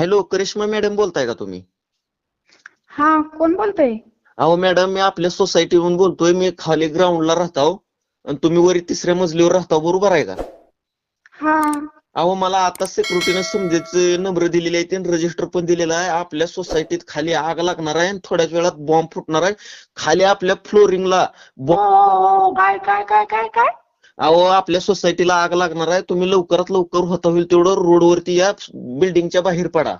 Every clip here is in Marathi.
हॅलो करिश्मा मॅडम बोलताय का तुम्ही? हा कोण बोलतोय? अहो मॅडम मी आपल्या सोसायटीहून बोलतोय मी खाली ग्राउंडला राहतो आणि तुम्ही वरी तिसऱ्या मजलीवर राहता बरोबर आहे का? हा. अहो मला आता सिक्युरिटीनं समजेचे नंबर दिलेले आहेत आणि रजिस्टर पण दिलेलं आहे. आपल्या सोसायटीत खाली आग लागणार आहे आणि थोड्याच वेळात बॉम्ब फुटणार आहे. खाली आपल्या फ्लोरिंगला बॉम्ब ओ, काय काय काय काय काय? अहो आपल्या सोसायटीला आग लागणार आहे. तुम्ही लवकरात लवकर होता होईल तेवढं रोडवरती या बिल्डिंगच्या बाहेर पडा.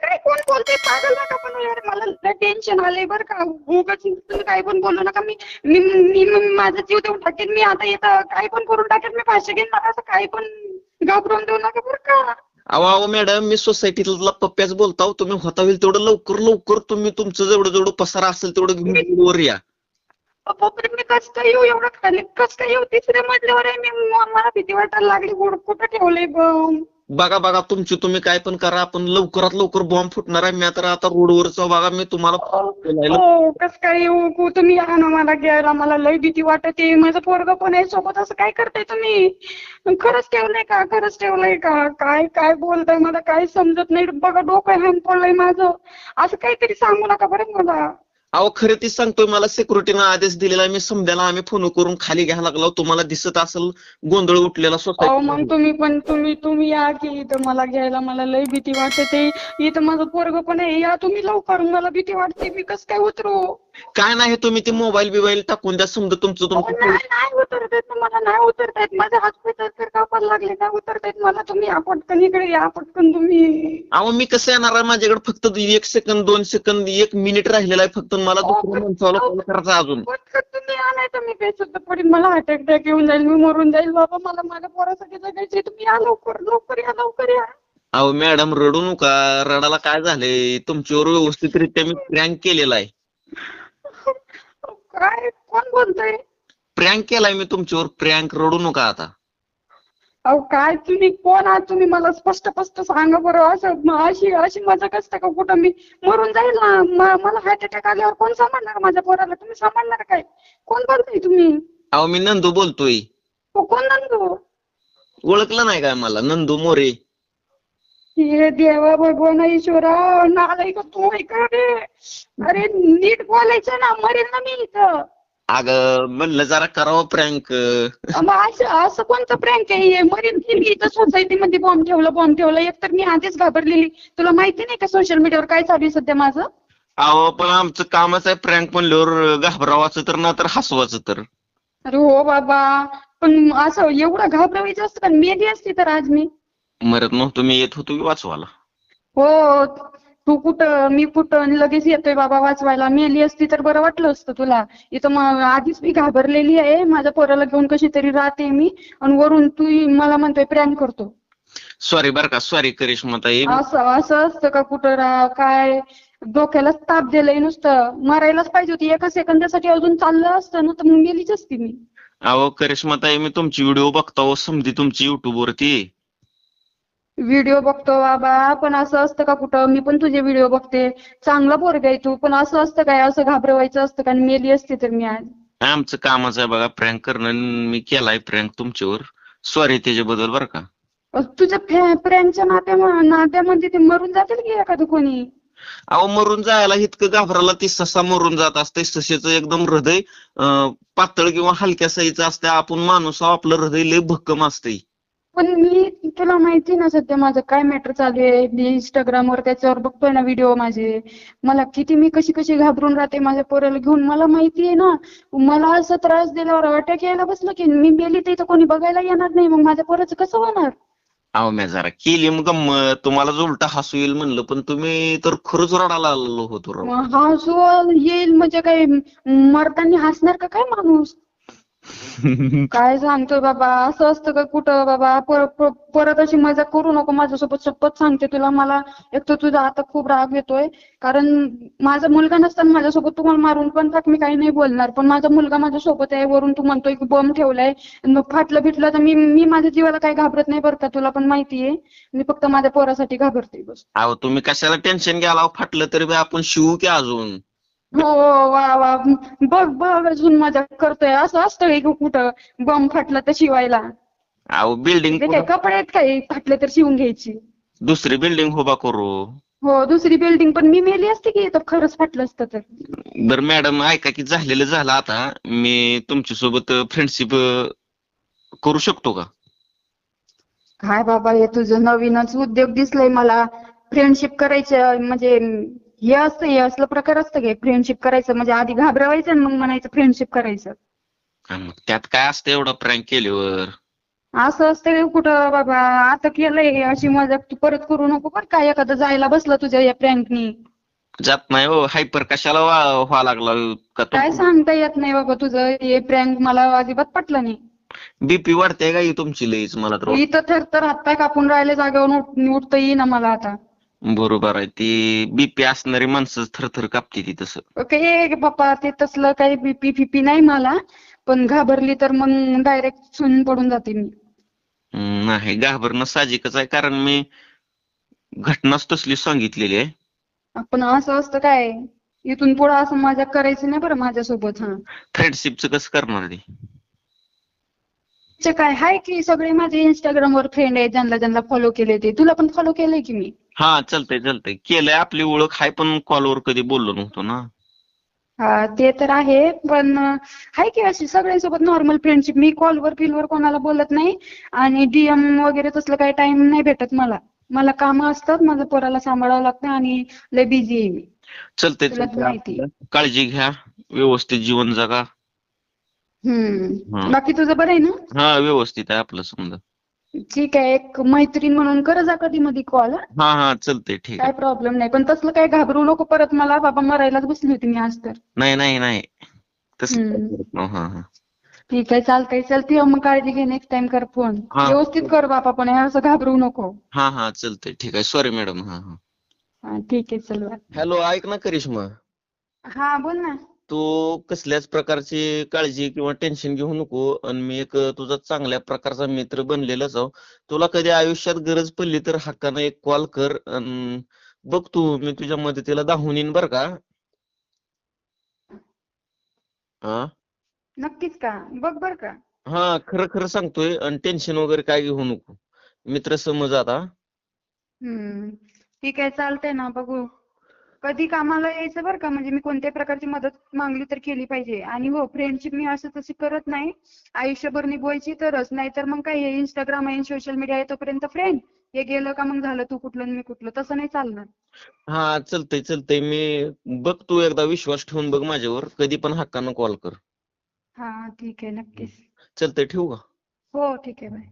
का कोण बोलते पागल नका पण यार मला टेन्शन आलंय बरं का उगाच तुम्ही काय पण बोलू नका मी मी मी माझा जीव देऊन टाकेन मी. आता येता काय पण करून टाकेन मी. पाचशे घेईन मला असं काय पण घाबरून देऊ नका बरं का. अहो मॅडम मी सोसायटीतला पप्प्याच बोलताव तुम्ही होता होईल तेवढं लवकर लवकर तुम्ही तुमचं जेवढं जेवढं पसारा असेल तेवढं घेऊन वर या. मी कस काय येऊ एवढं खाली? कस काय येऊ? तिसऱ्या मजल्यावर आहे मी मला भीती वाटायला लागली. कुठं कुठं ठेवलंय बघा बघा तुमची तुम्ही काय पण करा आपण लवकरात लवकर बॉम्ब फुटणार आहे. मी तर आता रोडवरचा बघा मी तुम्हाला बोलायला- हो कस काय येऊ? कु- तुम्ही या ना मला घ्यायला? मला लय भीती वाटते माझं पोरग पण आहे सोबत. असं काय करताय तुम्ही? खरंच ठेवलंय का? खरंच ठेवलंय का? काय काय बोलताय? मला काय समजत नाही. बघा डोकं हॅम पडलंय माझं. असं काहीतरी सांगू नका बरं मला? अहो खरं ती सांगतोय मला सिक्युरिटीनं आदेश दिलेला मी समजायला आम्ही फोन करून खाली घ्यायला लागलो. तुम्हाला दिसत असेल गोंधळ उठलेला अहो मग सोसायटी तुम्ही पण तुम्ही तुम्ही या की इथं मला घ्यायला. मला लय भीती वाटते इथं माझं पोरग पण आहे. या तुम्ही लवकर. मला भीती वाटते. मी कस काय उतरू? काय नाही तुम्ही ते मोबाईल बिबाईल टाकून द्या समजा तुमचं तुमचं नाही नाही उतरता मला नाही उतरता येत माझे हात पाय तर कापायला लागले नाही उतरता येत मला. तुम्ही या पटकन इकडे या पटकन तुम्ही. अहो मी कसं येणार आहे? माझ्याकडे फक्त एक सेकंद दोन सेकंद एक मिनिट राहिलेला आहे फक्त. मला दुसऱ्या माणसाला कॉल करायचा अजून. पटकन तुम्ही या नाही तर मी बेशुद्ध पडीन. मला हार्ट अटॅक येऊन जाईल मी मरून जाईल. बाबा मला माझ्या पोरासाठी जगायचे तुम्ही या लवकर लवकर या लवकर या. अहो मॅडम रडू नका. रडायला काय झालंय? तुमच्यावर व्यवस्थितरित्या मी प्रँक केलेला आहे. काय कोण बोलतोय? प्रँक केलाय मी तुमच्यावर. प्रँक रडू नका आता. अहो काय तुम्ही कोण आहात तुम्ही? मला स्पष्ट स्पष्ट सांगा बरं. असं म- अशी अशी मजाक असते का कुठं? मी मरून जाईल ना? म- मला हार्ट अटॅक आल्यावर कोण सांभाळणार माझ्या पोराला? तुम्ही सांभाळणार काय? कोण बोलताय तुम्ही? अहो मी नंदू बोलतोय. हो, कोण नंदू? ओळखलं नाही काय मला? नंदू मोरे. हे देवा भगवान ईश्वरा नालाय का तू ऐका रे. अरे नीट बोलायचं ना मरेल ना मी इथं. अगं म्हणलं जरा करावं प्रँक मग असं असं कोणतं प्रँक आहे? हे? मरेल की मी इथं सोसायटीमध्ये बॉम्ब ठेवला बॉम्ब ठेवला एकतर मी आधीच घाबरलेली. तुला माहिती नाही का सोशल मीडियावर काय चालू आहे सध्या माझं? अहो पण आमचं कामच आहे प्रँक म्हणल्यावर घाबरावाचं तर ना तर हसवाचं तर. अरे हो बाबा पण असं एवढं घाबरवायचं असतं का? मेली असती तर आज मी. मरत नव्हतो मी येत होतो की वाचवाला हो तू कुठं मी कुठं आणि लगेच येतोय बाबा वाचवायला. मेली असती तर बरं वाटलं असतं तुला. इथं मग आधीच मी घाबरलेली आहे. माझ्या पोराला घेऊन कशी तरी राहते मी. आणि वरून तू मला म्हणतोय प्रँक करतो. सॉरी बर का सॉरी करिश्माताई. असं असं असतं का कुठं काय? डोक्यालाच ताप दिलंय नुसतं. मरायलाच पाहिजे होती. एका सेकंदासाठी अजून चाललं असतं ना तर मग गेलीच असती मी. अहो करिश्माताई मी तुमची व्हिडिओ बघतो. समधी तुमची युट्यूब वरती. व्हिडिओ बघतो बाबा. पण असं असतं का कुठं? मी पण तुझे व्हिडिओ बघते. चांगला पोरगा आहे तू. पण असं असतं काय? असं घाबरवायचं असतं का? आणि मेली असती तर मी आज. आमचं कामच आहे बघा. प्रँक करणं मी केलाय प्रँक तुमच्यावर. सॉरी त्याच्याबद्दल बरं का. अ, तुझ्या फॅ- फ्रेंडच्या नात्या नात्यामध्ये ते मरून जातील की एखादं कोणी? अहो मरून जायला इतकं घाबरायला ती ससा मरून जात असते. सशेचं एकदम हृदय अं, पातळ किंवा हलक्या साईचं असते. आपण माणूस आहो, आपलं हृदय लय भक्कम असते. पण मी तुला माहिती ना सध्या माझं काय मॅटर चालू आहे? मी इंस्टाग्रामवर त्याच्यावर बघतोय ना व्हिडिओ माझे. मला किती मी कशी कशी घाबरून राहते माझ्या पोराला घेऊन? मला माहिती आहे ना. मला असं त्रास दिल्यावर अटॅक यायला बसलं की मी मेली तर इथं कोणी बघायला येणार नाही. मग माझ्या पोराचं कसं होणार? अहो मी जरा केली मग गंमत. तुम्हाला जो उलटा हसू येईल म्हणलं पण तुम्ही तर खरंच रडायला आलेलो होतो राव. मग हसू येईल म्हणजे काय? मरताना हसणार का काय माणूस? काय सांगतोय बाबा? असं असतं का कुठं बाबा? परत अशी मजा करू नको माझ्यासोबत शपथ सांगते तुला मला. एक तर तुझा आता खूप राग येतोय. कारण माझा मुलगा नसताना माझ्यासोबत तुम्हाला मारून पण टाक मी काही नाही बोलणार. पण माझा मुलगा माझ्यासोबत आहे वरून तू म्हणतोय की बॉम्ब ठेवलाय. मग फाटलं बिटलं तर मी मी माझ्या जीवाला काही घाबरत नाही बरं का तुला पण माहितीये मी फक्त माझ्या पोरासाठी घाबरते बस. अहो तुम्ही कशाला टेन्शन घ्यायला? फाटलं तरी आपण शिवू की अजून? हो वा वा. बघ बघ अजून मजा करतोय. असं असतं का कुठं बॉम्ब फाटला तर शिवायला. अहो बिल्डिंग ते काय कपडे आहेत काय? फाटले तर शिवून घ्यायची. दुसरी बिल्डिंग उभा करू. हो दुसरी बिल्डिंग पण मी मेली असते की तर खरंच फाटलं असतं तर. बर मॅडम ऐका की झालेलं झालं आता. मी तुमच्यासोबत फ्रेंडशिप करू शकतो का? काय बाबा हे तुझं नवीनच उद्योग दिसलंय मला. फ्रेंडशिप करायचं म्हणजे हे असतं हे असलं प्रकार असतं की फ्रेंडशिप करायचं. म्हणजे आधी घाबरवायचं आणि मग म्हणायचं फ्रेंडशिप करायचं. हा, मग त्यात काय असतं एवढं प्रँक केल्यावर? असं असतं का कुठं बाबा आता केलंय अशी मजाक तू परत करू नको बरं का. एखादं जायला बसलं तुझ्या या प्रँकनी जात नाही हो हायपर कशाला व्हा व्हा लागला का काय सांगता येत नाही बाबा तुझं हे प्रँक मला अजिबात पटलं नाही. बीपी वाढते का ही तुमची लईच मला तर वाटतं. इथं तर हातपाय कापून राहिले जागेवर उठ- उठता येईना मला आता. बरोबर आहे. ती बीपी असणारी माणसं थरथर कापते ती तसं. काय बाप्पा ते तसलं काही बीपी फिपी नाही मला. पण घाबरली तर मग डायरेक्ट सुन पडून जाते मी. हम्म, नाही घाबरणं साहजिकच आहे. कारण मी घटनाच तसली सांगितलेली आहे. आपण असं असतं काय? इथून पुढं असं मजाक करायची नाही बरं माझ्यासोबत हा. फ्रेंडशिपचं कसं करणार ते? ते काय हाय की सगळे माझे इंस्टाग्राम वर फ्रेंड आहेत ज्यांना ज्यांना फॉलो केले ते. तुला पण फॉलो केलंय की मी? हा चालतंय चालतंय. केलंय आपली ओळख आहे पण कॉलवर कधी बोललो नव्हतो ना. हा ते तर आहे पण अं, हाय की अशी सगळ्यांसोबत नॉर्मल फ्रेंडशिप मी कॉलवर फिलवर कोणाला बोलत नाही आणि डीएम वगैरे तसलं काही टाइम नाही भेटत मला. मला कामं असतात माझं पोराला सांभाळावं लागतं आणि लय बिझी आहे मी. चालतंय तुला तर चालतंय. माहिती. काळजी घ्या व्यवस्थित जीवन जगा. हम्म. हा. बाकी तुझं बरं आहे ना? हा व्यवस्थित आहे आपलं समजा. ठीक आहे एक मैत्रीण म्हणून कर जा कधी मध्ये कॉल हा हा चालतंय ठीक आहे. काय प्रॉब्लेम नाही पण तसलं काय घाबरू नको परत मला बाबा मरायलाच बसली होती मी आज तर. नाही नाही नाही. तसं हम्म. करत नाही. हा हा. ठीक आहे चालतंय चल ठेव मग काळजी घे नेक्स्ट टाइम कर फ़ोन हा. व्यवस्थित कर बाबा पण हे असं घाबरू नको. हा हा चालतंय ठीक आहे. सॉरी मॅडम हा हा. हा ठीक आहे चल बाय. हॅलो ऐक ना करिश्मा. हा बोल ना. तू कसल्याच प्रकारची काळजी किंवा टेन्शन घेऊ नको. आणि मी एक तुझा चांगल्या प्रकारचा मित्र बनलेलाच आहो. तुला कधी आयुष्यात गरज पडली तर हक्कानं एक कॉल कर. अन बघ तू मी तुझ्या मदतीला धावून येईन बर का? हा नक्कीच का? बघ बर का. हा खरं खरं सांगतोय. आणि टेन्शन वगैरे काय घेऊ नको. मित्र समज आता. हम्म. ठीक आहे चालतंय ना बघू. कधी कामाला यायचं बरं का? म्हणजे मी कोणत्याही प्रकारची मदत मागली तर केली पाहिजे. आणि हो फ्रेंडशिप मी असं तशी करत नाही. आयुष्यभर निभवायची तरच. नाहीतर मग काय हे इंस्टाग्राम आहे सोशल मीडिया आहे तोपर्यंत फ्रेंड हे गेलं का मग झालं तू कुठलं आणि मी कुठलं? तसं नाही चालणार. हा चलतंय चलतंय. मी बघ तू एकदा विश्वास ठेवून बघ माझ्यावर. कधी पण हक्कानं कॉल कर. हा ठीक आहे. नक्कीच. चलतंय ठेवू का? हो ठीक आहे. बाय.